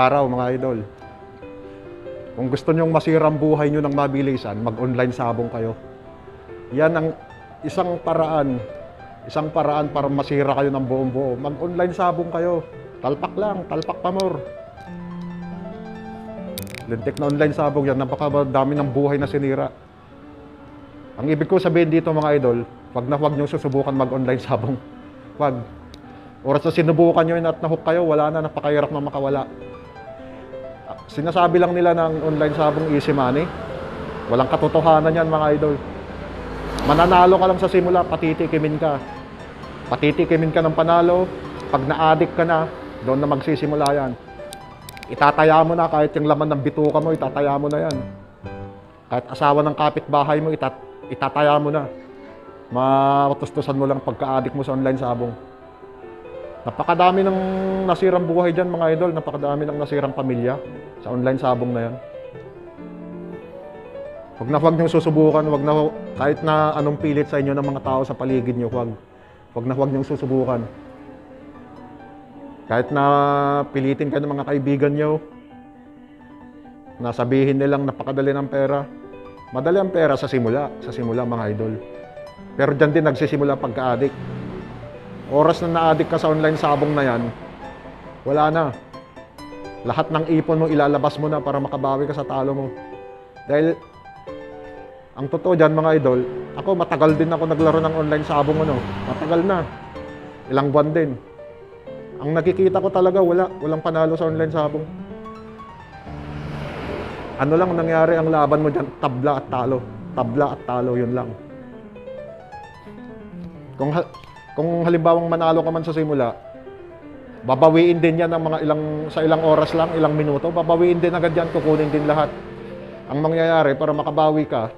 Araw mga idol. Kung gusto nyong masirang buhay nyo ng mabilisan, mag-online sabong kayo. Yan ang isang paraan, isang paraan para masira kayo ng buong buo. Mag-online sabong kayo. Talpak lang, talpak pa more. Lintik na online sabong yan, napakadami ng buhay na sinira. Ang ibig ko sabihin dito mga idol, wag na wag nyo susubukan mag-online sabong. Wag. Oras na sinubukan nyo yun at nahook kayo, wala na, napakahirap na makawala. Sinasabi lang nila ng online sabong easy money. Walang katotohanan yan mga idol. Mananalo ka lang sa simula, patitikimin ka. Patitikimin ka ng panalo. Pag na-addict ka na, doon na magsisimula yan. Itataya mo na kahit yung laman ng bituka mo, itataya mo na yan. Kahit asawa ng kapitbahay mo, itat itataya mo na. Matustusan mo lang pagka-addict mo sa online sabong. Napakadami ng nasirang buhay dyan mga idol. Napakadami ng nasirang pamilya sa online sabong na yan. Huwag na huwag niyong susubukan. Huwag na, kahit na anong pilit sa inyo ng mga tao sa paligid niyo, huwag. Huwag na huwag niyong susubukan. Kahit na pilitin ka ng mga kaibigan niyo, na sabihin nilang napakadali ng pera. Madali ang pera sa simula, sa simula mga idol. Pero dyan din nagsisimula pagka-addict. Oras na na-addict ka sa online sabong na yan, wala na. Lahat ng ipon mo ilalabas mo na para makabawi ka sa talo mo. Dahil ang totoo dyan mga idol, ako matagal din ako naglaro ng online sabong ano. Matagal na. Ilang buwan din. Ang nakikita ko talaga wala, walang panalo sa online sabong. Ano lang nangyari ang laban mo dyan, tabla at talo. Tabla at talo, yun lang. Kung, kung halimbawang manalo ka man sa simula, babawiin din yan ng mga ilang, sa ilang oras lang, ilang minuto, babawiin din agad yan, kukunin din lahat. Ang mangyayari para makabawi ka,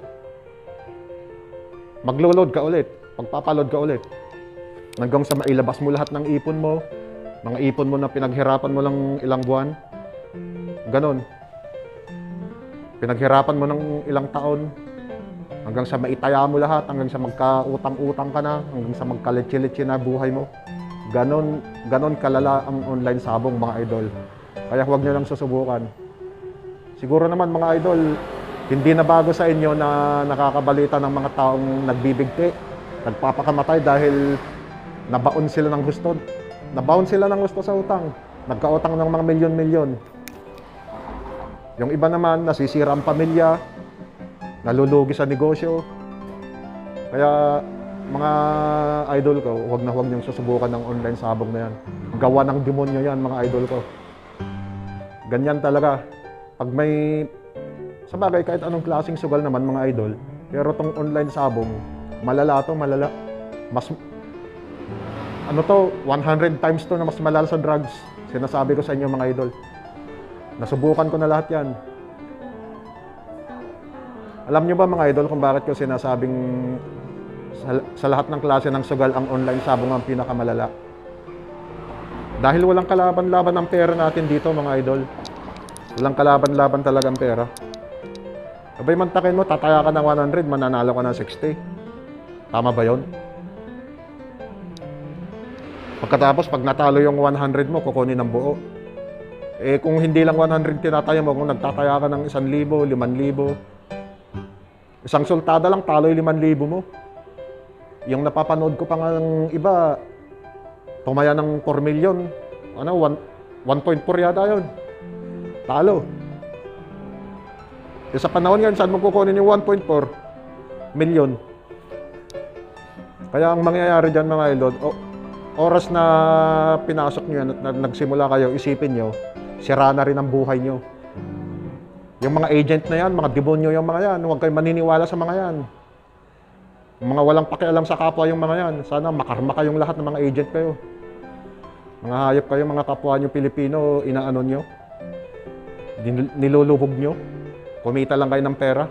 maglo-load ka ulit, pagpapaload ka ulit. Hanggang sa mailabas mo lahat ng ipon mo, mga ipon mo na pinaghirapan mo lang ilang buwan. Ganon. Pinaghirapan mo ng ilang taon, hanggang sa maitaya mo lahat, hanggang sa magkautang-utang ka na, hanggang sa magkalitsi-litsi na buhay mo. Ganon, ganon kalala ang online sabong mga idol. Kaya huwag nyo lang susubukan. Siguro naman mga idol, hindi na bago sa inyo na nakakabalita ng mga taong nagbibigti, nagpapakamatay dahil nabaon sila ng gusto. Nabaon sila ng gusto sa utang. Nagkautang ng mga milyon-milyon. Yung iba naman, nasisira ang pamilya, nalulugi sa negosyo. Kaya mga idol ko, huwag na huwag niyong susubukan ng online sabong na yan. Gawa ng demonyo yan, mga idol ko. Ganyan talaga. Pag may, sa bagay, kahit anong klaseng sugal naman, mga idol, pero tong online sabong, malala to, malala. Mas, ano to, 100 times to na mas malala sa drugs. Sinasabi ko sa inyo, mga idol. Nasubukan ko na lahat yan. Alam nyo ba mga idol kung bakit ko sinasabing sa, lahat ng klase ng sugal ang online sabong ang pinakamalala? Dahil walang kalaban-laban ang pera natin dito mga idol. Walang kalaban-laban talaga ang pera. Abay mantakin mo, tataya ka ng 100, mananalo ka ng 60. Tama ba yon? Pagkatapos, pag natalo yung 100 mo, kukunin ng buo. Eh kung hindi lang 100 tinataya mo, kung nagtataya ka ng 1,000, 5,000, isang sultada lang, talo yung 5,000 mo. Yung napapanood ko pa nga ng iba, tumaya ng 4 million. Ano, 1, 1.4 yata yun. Talo. Eh, sa panahon ngayon, saan mo kukunin yung 1.4 million? Kaya ang mangyayari dyan mga idol, o, oras na pinasok nyo yan at na- nagsimula kayo, isipin nyo, sira na rin ang buhay nyo. Yung mga agent na yan, mga demonyo yung mga yan, huwag kayo maniniwala sa mga yan. Mga walang pakialam sa kapwa yung mga yan, sana makarma kayong lahat ng mga agent kayo. Mga hayop kayo, mga kapwa nyo Pilipino, inaano nyo, nilulubog nyo, kumita lang kayo ng pera.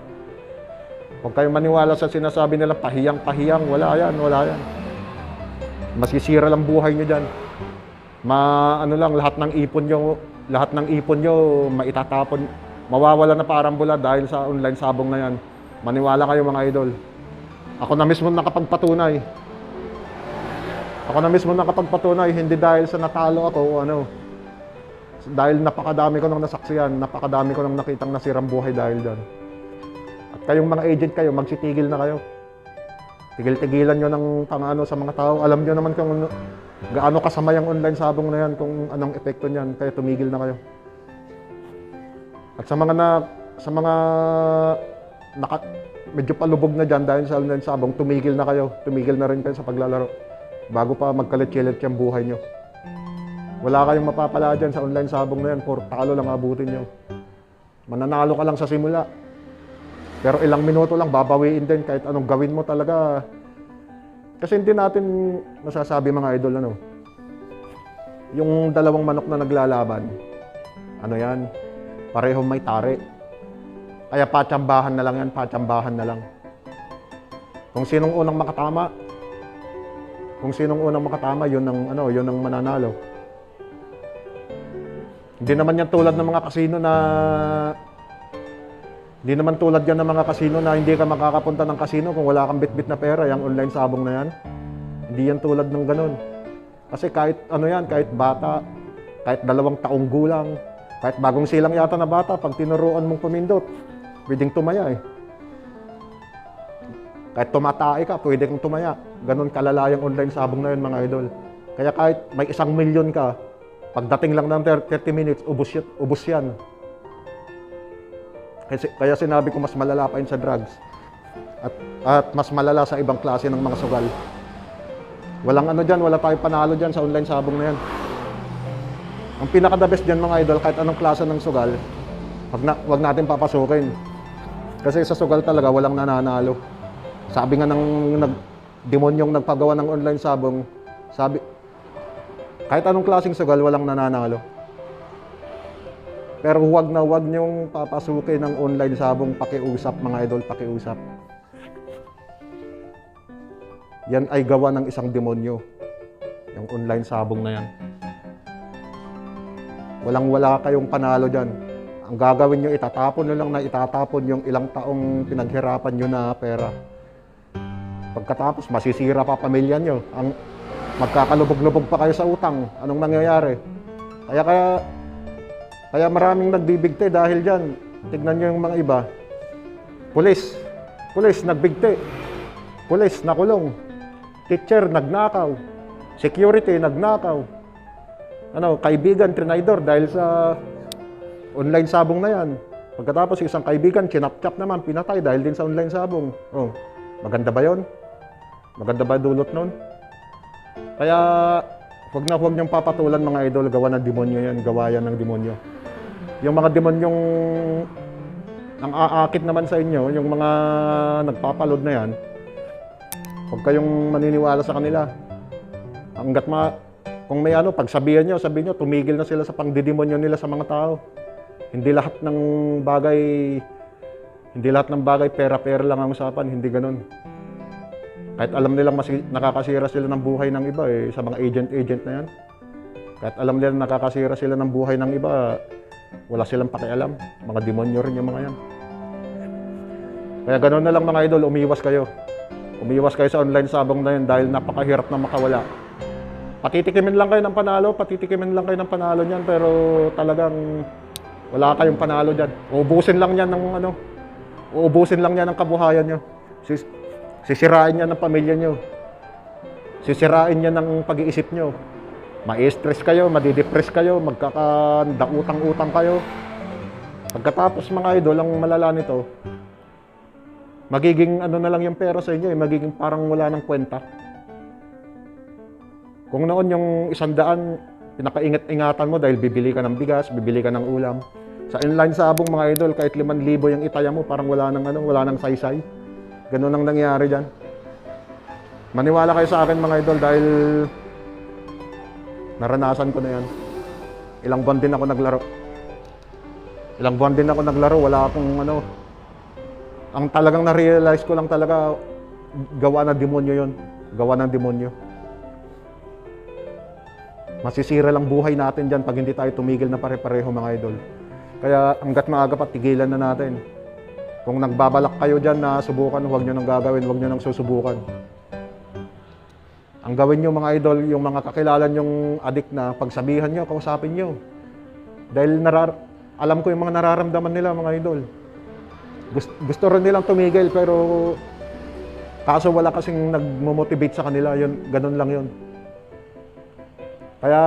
Huwag kayong maniwala sa sinasabi nila, pahiyang-pahiyang, wala yan, wala yan. Masisira lang buhay nyo dyan. Ma, ano lang, lahat ng ipon nyo, lahat ng ipon nyo, maitatapon, mawawala na parang bula dahil sa online sabong na yan. Maniwala kayo mga idol. Ako na mismo nakapagpatunay. Ako na mismo nakapagpatunay, hindi dahil sa natalo ako o ano. Dahil napakadami ko nang nasaksiyan, napakadami ko nang nakitang nasirang buhay dahil dyan. At kayong mga agent kayo, magsitigil na kayo. Tigil-tigilan nyo ng pangano sa mga tao. Alam nyo naman kung ano- gaano kasama yung online sabong na yan, kung anong epekto niyan. Kaya tumigil na kayo. At sa mga na, sa mga naka, medyo palubog na dyan dahil sa online sabong, tumigil na kayo. Tumigil na rin kayo sa paglalaro. Bago pa magkalit-kilit yung buhay nyo. Wala kayong mapapala dyan sa online sabong na yan. Puro talo lang abutin nyo. Mananalo ka lang sa simula. Pero ilang minuto lang, babawiin din kahit anong gawin mo talaga. Kasi hindi natin masasabi mga idol ano. Yung dalawang manok na naglalaban, ano yan, parehong may tari. Kaya patsambahan na lang yan, patsambahan na lang. Kung sinong unang makatama, kung sinong unang makatama, yun ang ano, yun ang mananalo. Hindi naman yan tulad ng mga kasino na hindi naman tulad yan ng mga kasino na hindi ka makakapunta ng kasino kung wala kang bitbit na pera, yung online sabong na yan. Hindi yan tulad ng ganun. Kasi kahit ano yan, kahit bata, kahit dalawang taong gulang, kahit bagong silang yata na bata, pag tinuruan mong pumindot, pwedeng tumaya eh. Kahit tumatae ka, pwede kang tumaya. Ganon kalala yung online sabong na yun mga idol. Kaya kahit may isang milyon ka, pagdating lang ng 30 minutes, ubos yan. Ubos yan. Kaya sinabi ko mas malala pa yun sa drugs. At, at mas malala sa ibang klase ng mga sugal. Walang ano dyan, wala tayong panalo dyan sa online sabong na yan. Ang pinaka-the best dyan mga idol, kahit anong klase ng sugal, wag, na, wag natin papasukin. Kasi sa sugal talaga, walang nananalo. Sabi nga ng nag, demonyong nagpagawa ng online sabong, sabi, kahit anong klaseng sugal, walang nananalo. Pero huwag na huwag niyong papasukin ng online sabong pakiusap mga idol, pakiusap. Yan ay gawa ng isang demonyo. Yung online sabong na yan. Walang wala kayong panalo dyan. Ang gagawin nyo, itatapon nyo lang na itatapon yung ilang taong pinaghirapan nyo na pera. Pagkatapos, masisira pa pamilya nyo. Ang magkakalubog-lubog pa kayo sa utang. Anong mangyayari? Kaya kaya kaya maraming nagbibigti dahil dyan. Tignan nyo yung mga iba. Pulis. Pulis, nagbigti. Pulis, nakulong. Teacher, nagnakaw. Security, nagnakaw. Ano, kaibigan, trinidor dahil sa online sabong na yan. Pagkatapos isang kaibigan, chinap-chap naman, pinatay dahil din sa online sabong. Oh, maganda ba yon? Maganda ba dulot nun? Kaya, huwag na huwag niyong papatulan mga idol, gawa ng demonyo yan, gawa yan ng demonyo. Yung mga demonyong ang aakit naman sa inyo, yung mga nagpapalod na yan, huwag kayong maniniwala sa kanila. Hanggat ma, kung may ano, pagsabihan nyo, sabihin nyo, tumigil na sila sa pangdidemonyo nila sa mga tao. Hindi lahat ng bagay, hindi lahat ng bagay pera-pera lang ang usapan, hindi ganun. Kahit alam nilang masi- nakakasira sila ng buhay ng iba eh, sa mga agent-agent na yan. Kahit alam nila nakakasira sila ng buhay ng iba, wala silang pakialam. Mga demonyo rin yung mga yan. Kaya ganun na lang mga idol, umiwas kayo. Umiwas kayo sa online sabong na yan dahil napakahirap na makawala. Patitikimin lang kayo ng panalo, patitikimin lang kayo ng panalo niyan pero talagang wala kayong panalo diyan. Uubusin lang niyan ng ano, uubusin lang niyan ng kabuhayan niyo. Sis, sisirain niya ng pamilya niyo. Sisirain niya ng pag-iisip niyo. Ma-stress kayo, madidepress kayo, magkakanda-utang-utang kayo. Pagkatapos mga idol, ang malala nito, magiging ano na lang yung pera sa inyo, eh, magiging parang wala ng kwenta. Kung noon yung isang daan, pinakaingat-ingatan mo dahil bibili ka ng bigas, bibili ka ng ulam. Sa inline sabong mga idol, kahit 5,000 yung itaya mo, parang wala nang ano, wala nang saysay. Ganun ang nangyari diyan. Maniwala kayo sa akin mga idol dahil naranasan ko na yan. Ilang buwan din ako naglaro. Ilang buwan din ako naglaro, wala akong ano. Ang talagang na-realize ko lang talaga, gawa ng demonyo yon Gawa ng demonyo. Masisira lang buhay natin dyan pag hindi tayo tumigil na pare-pareho mga idol. Kaya hanggat maaga pa, tigilan na natin. Kung nagbabalak kayo dyan na subukan, huwag nyo nang gagawin, huwag nyo nang susubukan. Ang gawin nyo mga idol, yung mga kakilala nyong adik na, pagsabihan nyo, kausapin nyo. Dahil narar alam ko yung mga nararamdaman nila mga idol. Gusto, gusto rin nilang tumigil pero kaso wala kasing nagmo-motivate sa kanila. Yun, ganun lang yun. Kaya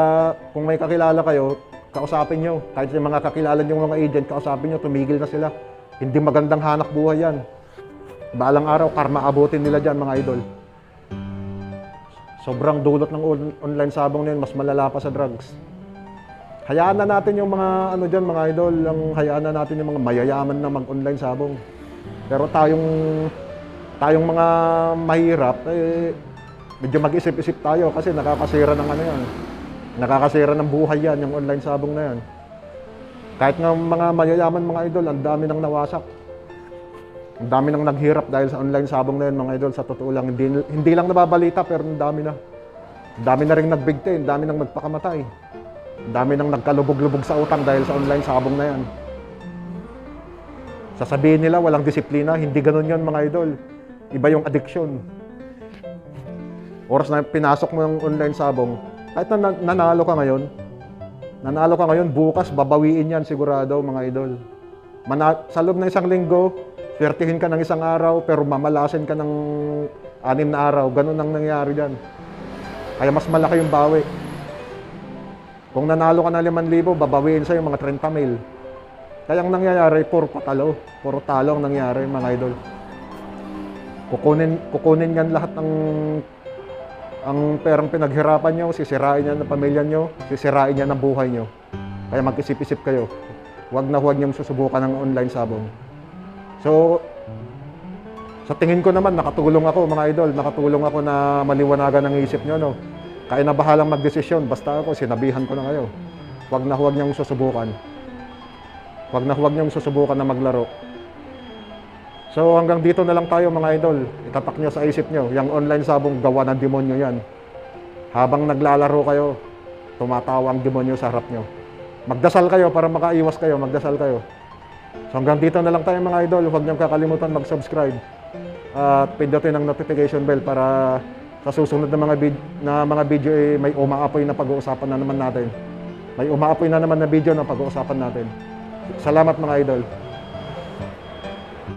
kung may kakilala kayo, kausapin nyo. Kahit yung mga kakilala nyo mga agent, kausapin nyo, tumigil na sila. Hindi magandang hanak buhay yan. Balang araw, karma abutin nila dyan mga idol. Sobrang dulot ng on- online sabong na yun, mas malala pa sa drugs. Hayaan na natin yung mga ano dyan, mga idol, ang hayaan na natin yung mga mayayaman na mag-online sabong. Pero tayong tayong mga mahirap, eh, medyo mag-isip-isip tayo kasi nakakasira ng ano yan. Nakakasira ng buhay yan, yung online sabong na yan. Kahit nga mga mayayaman mga idol, ang dami nang nawasak. Ang dami nang naghirap dahil sa online sabong na yun mga idol. Sa totoo lang, hindi, hindi lang nababalita pero ang dami na. Ang dami na rin nagbigti, ang dami nang nagpakamatay. Ang dami nang nagkalubog-lubog sa utang dahil sa online sabong na yan. Sasabihin nila walang disiplina, hindi ganun yon mga idol. Iba yung addiction. Oras na pinasok mo ng online sabong, kahit na na- nanalo ka ngayon, nanalo ka ngayon, bukas babawiin yan sigurado mga idol. Mana- sa loob ng isang linggo, swertihin ka ng isang araw, pero mamalasin ka ng anim na araw. Ganun ang nangyayari dyan. Kaya mas malaki yung bawi. Kung nanalo ka ng 5,000, babawiin sa'yo mga 30 mil. Kaya ang nangyayari, puro patalo. Puro talo ang nangyayari, mga idol. Kukunin, kukunin yan lahat ng ang perang pinaghirapan nyo, sisirain yan ng pamilya nyo, sisirain yan ng buhay nyo. Kaya mag-isip-isip kayo. Huwag na huwag niyong susubukan ng online sabong. So, sa tingin ko naman, nakatulong ako mga idol, nakatulong ako na maliwanagan ang isip nyo. No? Kaya na bahalang magdesisyon, basta ako, sinabihan ko na kayo. Huwag na huwag niyong susubukan. Huwag na huwag niyong susubukan na maglaro. So hanggang dito na lang tayo mga idol. Itatak nyo sa isip nyo, yung online sabong gawa ng demonyo yan. Habang naglalaro kayo, tumatawa ang demonyo sa harap nyo. Magdasal kayo para makaiwas kayo, magdasal kayo. So hanggang dito na lang tayo mga idol. Huwag niyong kakalimutan mag-subscribe. At pindutin ang notification bell para sa susunod na mga, vid- na mga video eh, may umaapoy na pag-uusapan na naman natin. May umaapoy na naman na video na pag-uusapan natin. Salamat mga idol.